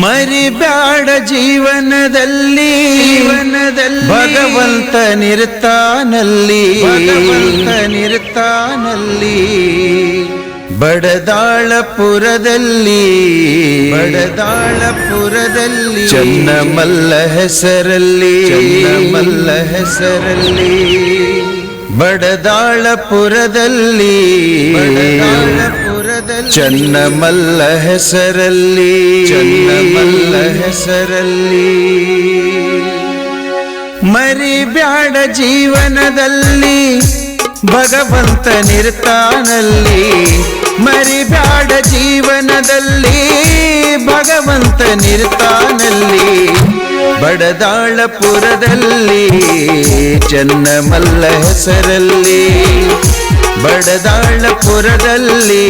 ಮರಿಬ್ಯಾಡ ಜೀವನದಲ್ಲಿ. ಜೀವನದಲ್ಲಿ. ಭಗವಂತ ನಿರ್ತಾನಲ್ಲಿ. ಭಗವಂತ ನಿರ್ತಾನಲ್ಲಿ. ಬಡದಾಳಪುರದಲ್ಲಿ. ಬಡದಾಳಪುರದಲ್ಲಿ. ಚನ್ನಮಲ್ಲ ಹೆಸರಲ್ಲಿ. ಮಲ್ಲ ಹೆಸರಲ್ಲಿ. ಬಡದಾಳಪುರದಲ್ಲಿ. ಬಡದಾಳಪುರದಲ್ಲಿ ಚನ್ನಮಲ್ಲ ಹೆಸರಲ್ಲಿ ಚನ್ನಮಲ್ಲ ಹೆಸರಲ್ಲಿ ಮರಿಬ್ಯಾಡ ಜೀವನದಲ್ಲಿ ಭಗವಂತ ನಿರ್ತಾನಲ್ಲಿ ಮರಿ ಬ್ಯಾಡ ಜೀವನದಲ್ಲಿ ಭಗವಂತ ನಿರ್ತಾನಲ್ಲಿ ಬಡದಾಳಪುರದಲ್ಲಿ ಚನ್ನಮಲ್ಲ ಹೆಸರಲ್ಲಿ ಬಡದಾಳಪುರದಲ್ಲಿ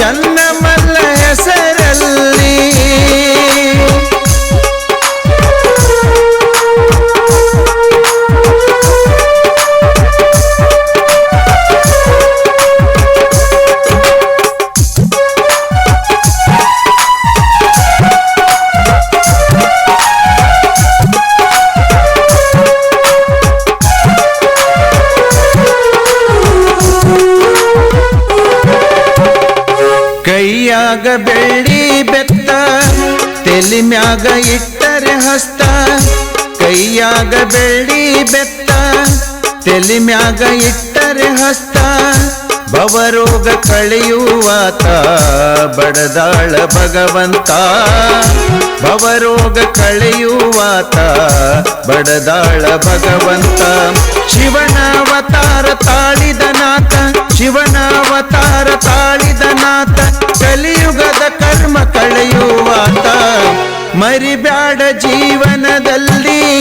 ಚನ್ನಮಲ್ಲ ಹೆಸರಲ್ಲಿ ಕೈಯಾಗ ಬೆಳ್ಳಿ ಬೆತ್ತ, ತೆಲಿ ಮ್ಯಾಗ ಇಟ್ಟರೆ ಹಸ್ತ, ಕೈಯಾಗ ಬೆಳ್ಳಿ ಬೆತ್ತ, ತೆಲಿ ಮ್ಯಾಗ ಇಟ್ಟರೆ ಹಸ್ತ. ಭವರೋಗ ಕಳೆಯುವಾತ ಬಡದಾಳ ಭಗವಂತ. ಭವರೋಗ ಕಳೆಯುವಾತ ಬಡದಾಳ ಭಗವಂತ. ಶಿವನ ನಾಥ, ಶಿವನ ಅವತಾರ ತಾಳಿದ ಮರಿಬ್ಯಾಡ ಜೀವನದಲ್ಲಿ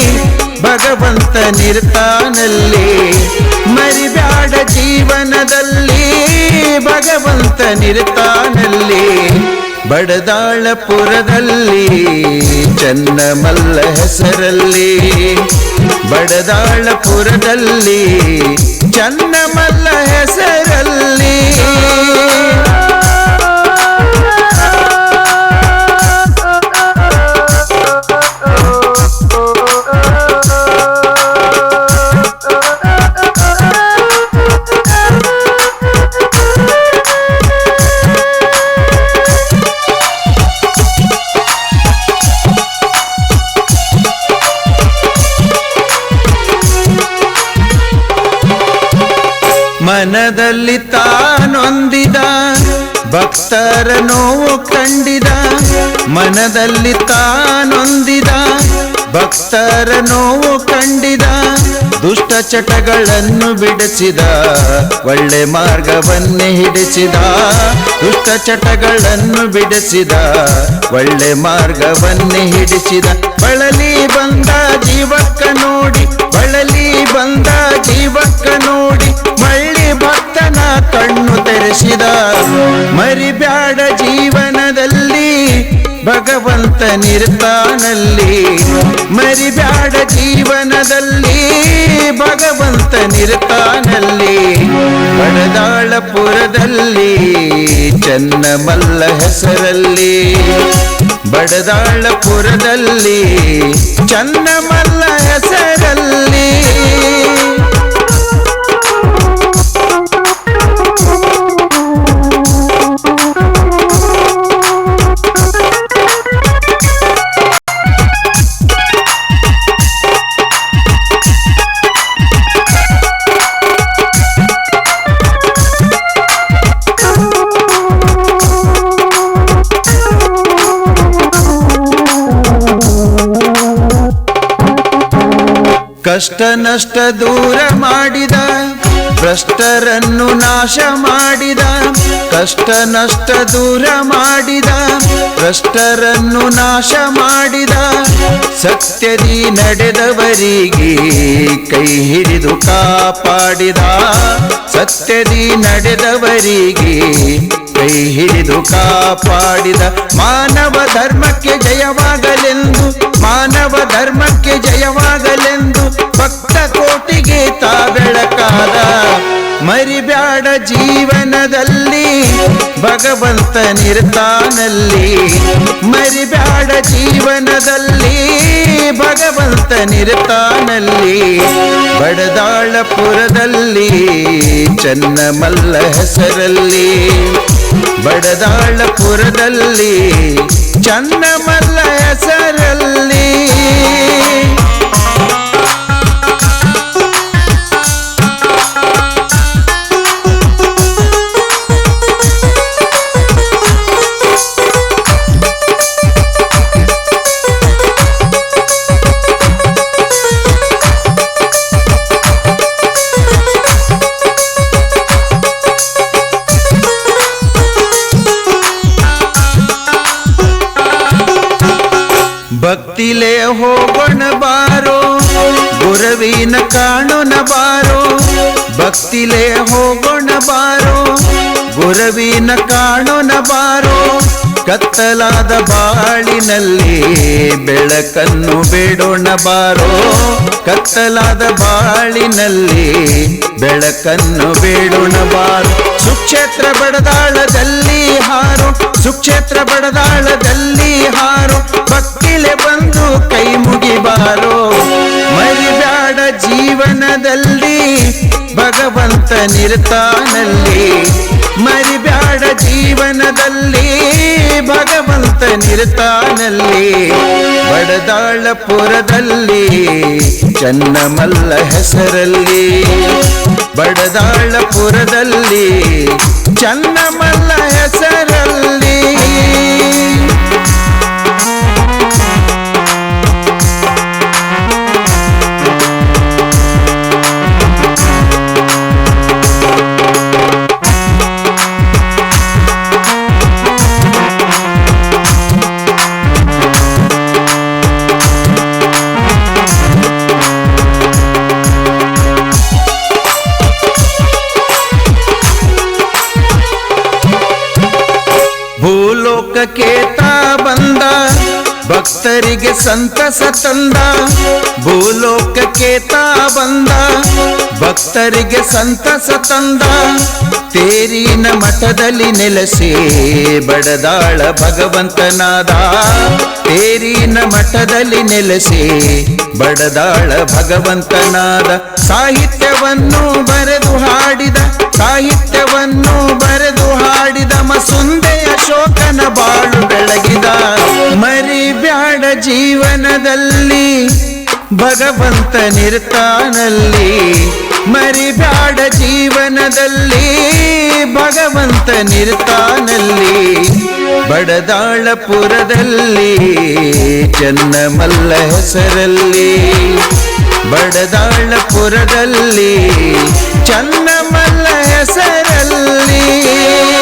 ಭಗವಂತ ನಿರ್ತಾನಲ್ಲಿ. ಮರಿಬ್ಯಾಡ ಜೀವನದಲ್ಲಿ ಭಗವಂತ ನಿರ್ತಾನಲ್ಲಿ. ಬಡದಾಳಪುರದಲ್ಲಿ ಚನ್ನಮಲ್ಲ ಹೆಸರಲ್ಲಿ. ಬಡದಾಳಪುರದಲ್ಲಿ ಚನ್ನಮಲ್ಲ ಹೆಸರಲ್ಲಿ. ಮನದಲ್ಲಿ ತಾನೊಂದಿದ, ಭಕ್ತರ ನೋವು ಕಂಡಿದ, ಮನದಲ್ಲಿ ತಾನೊಂದಿದ, ಭಕ್ತರ ನೋವು ಕಂಡಿದ, ದುಷ್ಟ ಚಟಗಳನ್ನು ಬಿಡಿಸಿದ, ಒಳ್ಳೆ ಮಾರ್ಗವನ್ನೇ ಹಿಡಿಸಿದ, ದುಷ್ಟ ಚಟಗಳನ್ನು ಬಿಡಿಸಿದ, ಒಳ್ಳೆ ಮಾರ್ಗವನ್ನೇ ಹಿಡಿಸಿದ. ಬಳಲಿ ಬಂದ ಜೀವಕ್ಕ ನೋಡಿ, ಬಳಲಿ ಬಂದ ಜೀವಕ್ಕ ನೋಡಿ, ಮಳ್ಳಿ ಭಕ್ತನ ಕಣ್ಣು ತೆರೆಸಿದ ಮರಿಬ್ಯಾಡ ಜೀವನದಲ್ಲಿ ಭಗವಂತ ನಿರ್ತಾನಲ್ಲಿ. ಮರಿಬ್ಯಾಡ ಜೀವನದಲ್ಲಿ ಭಗವಂತ ನಿರ್ತಾನಲ್ಲಿ. ಬಡದಾಳಪುರದಲ್ಲಿ, ಚನ್ನಮಲ್ಲ ಹೆಸರಲ್ಲಿ. ಬಡದಾಳಪುರದಲ್ಲಿ, ಚನ್ನಮಲ್ಲ ಕಷ್ಟ ನಷ್ಟ ದೂರ ಮಾಡಿದ ಭ್ರಷ್ಟರನ್ನು ನಾಶ ಮಾಡಿದ ಕಷ್ಟ ನಷ್ಟ ದೂರ ಮಾಡಿದ ಭ್ರಷ್ಟರನ್ನು ನಾಶ ಮಾಡಿದ ಸತ್ಯದಿ ನಡೆದವರಿಗೆ ಕೈ ಹಿಡಿದು ಕಾಪಾಡಿದ ಸತ್ಯದಿ ನಡೆದವರಿಗೆ ಕೈ ಹಿಡಿದು ಕಾಪಾಡಿದ ಮಾನವ ಧರ್ಮಕ್ಕೆ ಜಯವಾಗಲೆಂದು, ಮಾನವ ಧರ್ಮಕ್ಕೆ ಜಯವಾಗಲೆಂದು ಭಕ್ತ ಕೋಟಿಗೆ ಮರಿಬ್ಯಾಡ ಜೀವನದಲ್ಲಿ ಭಗವಂತ ನಿರ್ತಾನಲ್ಲಿ. ಮರಿಬ್ಯಾಡ ಜೀವನದಲ್ಲಿ ಭಗವಂತ ನಿರ್ತಾನಲ್ಲಿ. ಬಡದಾಳಪುರದಲ್ಲಿ ಚನ್ನಮಲ್ಲ ಹೆಸರಲ್ಲಿ. ಬಡದಾಳಪುರದಲ್ಲಿ ಚನ್ನಮಲ್ಲ ಹೆಸರಲ್ಲಿ. ಭಕ್ತಿಲೇ ಹೋಗೋಣ ಬಾರೋ ಗುರವಿನ ಕಾಣೋಣ ಬಾರೋ ಭಕ್ತಿಲೇ ಹೋಗೋಣ ಬಾರೋ ಗುರವಿನ ಕಾಣೋಣ ಬಾರೋ ಕತ್ತಲಾದ ಬಾಳಿನಲ್ಲಿ ಬೆಳಕನ್ನು ಬಿಡೋಣ ಬಾರೋ. ಕತ್ತಲಾದ ಬಾಳಿನಲ್ಲಿ ಬೆಳಕನ್ನು ಬಿಡೋಣ ಬಾರೋ. ಸುಕ್ಷೇತ್ರ ಬಡದಾಳದಲ್ಲಿ ಹಾರು. ಸುಕ್ಷೇತ್ರ ಬಡದಾಳದಲ್ಲಿ ಹಾರು. ಭಕ್ತಿಲೆ ಬಂದು ಕೈ ಮುಗಿಬಾರೋ ಮರಿಬ್ಯಾಡ ಜೀವನದಲ್ಲಿ ಭಗವಂತ ನಿರ್ತಾನಲ್ಲಿ. ಮರಿಬ್ಯಾಡ ಜೀವನದಲ್ಲಿ ಭಗವಂತ ನಿರ್ತಾನಲ್ಲಿ ಬಡದಾಳಪುರದಲ್ಲಿ ಚನ್ನಮಲ್ಲ ಹೆಸರಲ್ಲಿ ಬಡದಾಳಪುರದಲ್ಲಿ ಚನ್ನಮಲ್ಲ ಹೆಸರಲ್ಲಿ ಭಕ್ತರಿಗೆ ಸಂತಸ ತಂದ ಭೂಲೋಕಕ್ಕೆ ತಾ ಬಂದ ಭಕ್ತರಿಗೆ ಸಂತಸ ತಂದ. ತೇರಿನ ಮಠದಲ್ಲಿ ನೆಲೆಸಿ ಬಡದಾಳ ಭಗವಂತನಾದ. ಮಠದಲ್ಲಿ ನೆಲೆಸಿ ಬಡದಾಳ ಭಗವಂತನಾದ ಸಾಹಿತ್ಯವನ್ನು ಬರೆದು ಹಾಡಿದ, ಸಾಹಿತ್ಯವನ್ನು ಬರೆದು ಹಾಡಿದ ಮಸುಂದೆಯ ಶೋಕನ ಬಾಳು ಬೆಳಗಿದ. ಮರಿ ಬ್ಯಾಡ ಜೀವನದಲ್ಲಿ ಭಗವಂತ ನಿರ್ತಾನಲ್ಲಿ ಮರಿಬ್ಯಾಡ ಜೀವನದಲ್ಲಿ ಭಗವಂತ ನಿರ್ತಾನಲ್ಲಿ ಬಡದಾಳಪುರದಲ್ಲಿ ಚನ್ನಮಲ್ಲ ಹೆಸರಲ್ಲಿ ಬಡದಾಳಪುರದಲ್ಲಿ ಚನ್ನಮಲ್ಲ ಹೆಸರಲ್ಲಿ.